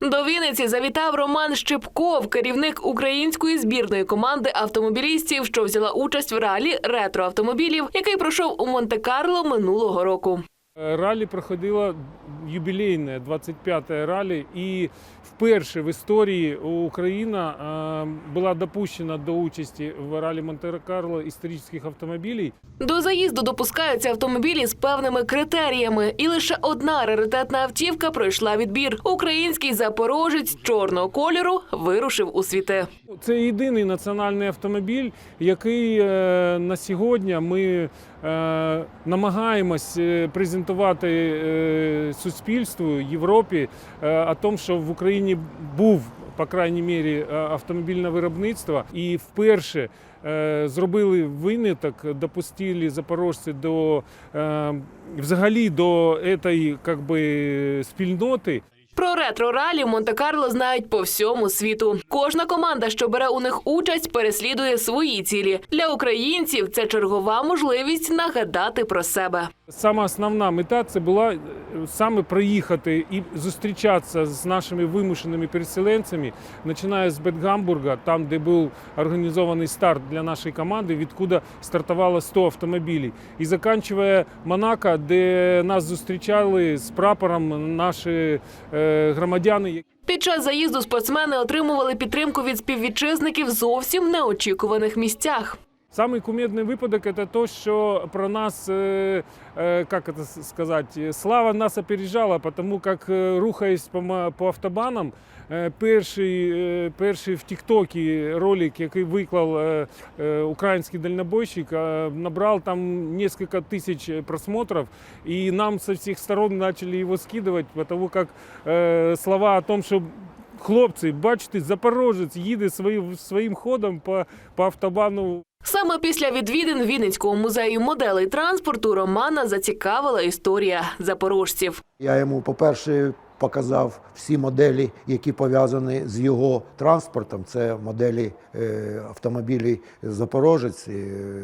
До Вінниці завітав Роман Щепков, керівник української збірної команди автомобілістів, що взяла участь в ралі ретроавтомобілів, який пройшов у Монте-Карло минулого року. Е, Ралі проходило юбілейне 25-те ралі, і вперше в історії Україна е, була допущена до участі в ралі Монте-Карло історичних автомобілів. До заїзду допускаються автомобілі з певними критеріями, і лише одна раритетна автівка пройшла відбір. Український запорожець чорного кольору вирушив у світе. Це єдиний національний автомобіль, який е, на сьогодні ми намагаємось е, презентувати е, суспільству Європі е, о тому, що в Україні був. По крайній мірі е, автомобільне виробництво, і вперше зробили виняток, допустили запорожці до взагалі до цієї как би, спільноти. Про ретро-ралі в Монте-Карло знають по всьому світу. Кожна команда, що бере у них участь, переслідує свої цілі. Для українців це чергова можливість нагадати про себе. Сама основна мета це була е, саме проїхати і зустрічатися з нашими вимушеними переселенцями, починає з Бетгамбурга, там де був організований старт для нашої команди, відкуди стартувало 100 автомобілів, і закінчує Монако, де нас зустрічали з прапором наші е, громадяни. Під час заїзду спортсмени отримували підтримку від співвітчизників зовсім неочікуваних місцях. Самый кумедный выпадок это то, что про нас, э, э, как это с- сказать, э, слава нас опережала, потому как э, рухаясь по, ма- по автобанам, е, перший, е, перший в Тіктокі ролик, який виклав е, е, український дальнобойщик, е, набрав там несколько тысяч просмотров, и нам со всех сторон начали его скидывать, потому как е, слова о том, что Хлопці, бачите, запорожець їде своїм, своїм ходом по, по автобану Саме після відвідин Вінницького музею моделей транспорту Романа зацікавила історія запорожців. Я йому, по-перше, показав всі моделі, які пов'язані з його транспортом. Це моделі е, автомобілів Запорожець. Е,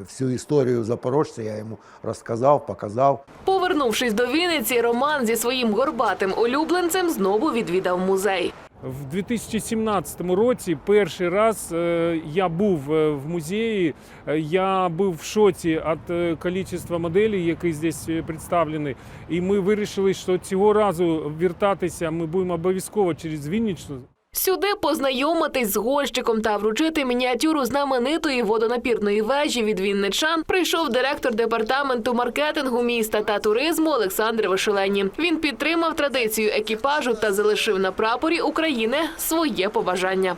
всю історію запорожця я йому розказав, показав. Повернувшись до Вінниці, Роман зі своїм горбатим улюбленцем знову відвідав музей. В 2017 році перший раз е, я був е, в музеї. Е, Я був в шоці від кількості моделей, які е, представлені. І ми вирішили, що цього разу вертатися ми будемо обов'язково через Вінниччину. Сюди познайомитись з гольщиком та вручити мініатюру знаменитої водонапірної вежі від вінничан прийшов директор департаменту маркетингу міста та туризму Олександр Вишелені. Він підтримав традицію екіпажу та залишив на прапорі України своє побажання.